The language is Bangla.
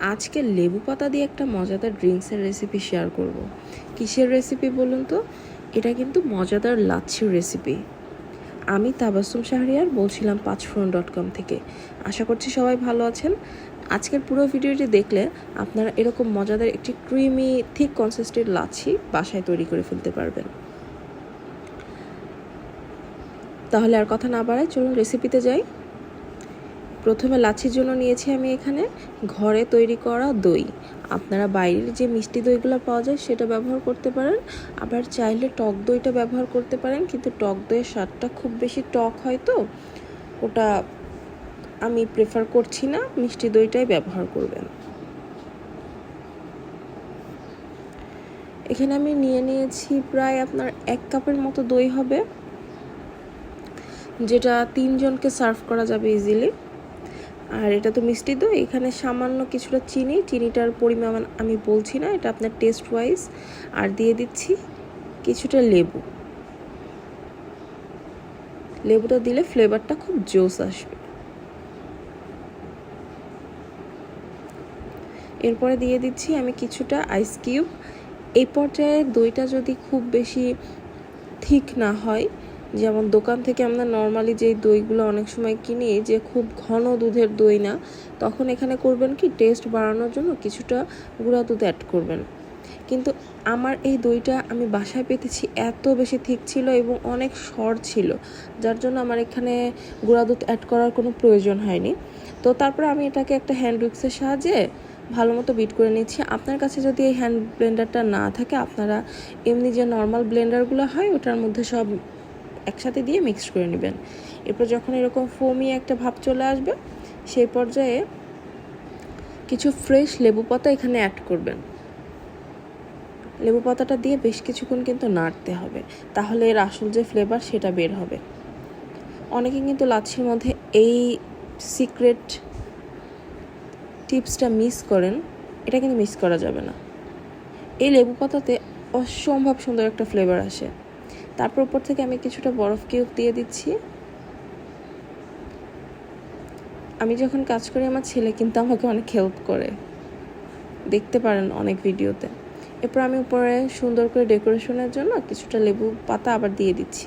আজকে লেবু পাতা দিয়ে একটা মজাদার ড্রিঙ্কসের রেসিপি শেয়ার করব। কিসের রেসিপি বলুন তো? এটা কিন্তু মজাদার লাচ্ছির রেসিপি আমি তাবাসুম শাহরিয়ার বলছিলাম পাঁচফোরন ডট কম থেকে। আশা করছি সবাই ভালো আছেন। আজকের পুরো ভিডিওটি দেখলে আপনারা এরকম মজাদার একটি ক্রিমি থিক কনসিস্টেন্ট লাচ্ছি বাসায় তৈরি করে ফেলতে পারবেন। তাহলে আর কথা না বাড়ায় চলুন রেসিপিতে যাই। প্রথমে লাচ্ছির জন্য নিয়েছি আমি এখানে। ঘরে তৈরি করা দই। আপনারা বাইরের যে মিষ্টি দইগুলো পাওয়া যায় সেটা ব্যবহার করতে পারেন। আবার চাইলে টক দইটা ব্যবহার করতে পারেন, কিন্তু টক দইয়ের স্বাদটা খুব বেশি টক হয় তো। ওটা আমি প্রেফার করছি না, মিষ্টি দইটাই ব্যবহার করবেন। এখানে আমি নিয়ে নিয়েছি প্রায় আপনার এক কাপের মতো দই হবে, যেটা তিনজনকে সার্ভ করা যাবে ইজিলি আর এটা তো মিষ্টি দই, এখানে সামান্য কিছুটা চিনি, চিনিটার পরিমাণ আমি বলছি না, এটা আপনার টেস্ট ওয়াইজ আর দিয়ে দিচ্ছি কিছুটা লেবু। লেবুটা দিলে ফ্লেভারটা খুব জোস আসবে। এরপরে দিয়ে দিচ্ছি আমি কিছুটা আইস কিউব এই পর্যায়ে দইটা যদি খুব বেশি ঠিক না হয় যেমন দোকান থেকে আমরা নর্মালি যেই দইগুলো অনেক সময় কিনি, যে খুব ঘন দুধের দই না, তখন এখানে করবেন কি টেস্ট বাড়ানোর জন্য কিছুটা গুঁড়া দুধ অ্যাড করবেন। কিন্তু আমার এই দইটা আমি বাসায় পেতেছি, এত বেশি ঠিক ছিল এবং অনেক সর ছিল, যার জন্য আমার এখানে গুঁড়া দুধ অ্যাড করার কোনো প্রয়োজন হয়নি। তো তারপরে আমি এটাকে একটা হ্যান্ড উইক্সের সাহায্যে ভালো মতো বিট করে নিচ্ছি। আপনার কাছে যদি এই হ্যান্ড ব্লেন্ডারটা না থাকে, আপনারা এমনি যে নর্মাল ব্লেন্ডারগুলো হয়, ওটার মধ্যে সব একসাথে দিয়ে মিক্সড করে নেবেন। এরপর যখন এরকম ফোমি একটা ভাব চলে আসবে, সেই পর্যায়ে কিছু ফ্রেশ লেবু পাতা এখানে অ্যাড করবেন। লেবু পাতাটা দিয়ে বেশ কিছুক্ষণ কিন্তু নাড়তে হবে, তাহলে এর আসল যে ফ্লেভার সেটা বের হবে। অনেকে কিন্তু লাচ্ছির মধ্যে এই সিক্রেট টিপসটা মিস করেন, এটা কিন্তু মিস করা যাবে না। এই লেবু পাতাতে অসম্ভব সুন্দর একটা ফ্লেভার আসে। তারপর উপর থেকে আমি কিছুটা বরফ কিউব দিয়ে দিচ্ছি। আমি যখন কাজ করি, আমার ছেলে কিন্তু আমাকে অনেক হেল্প করে। দেখতে পারেন অনেক ভিডিওতে এরপর আমি উপরে সুন্দর করে ডেকোরেশনের জন্য কিছুটা লেবু পাতা আবার দিয়ে দিচ্ছি।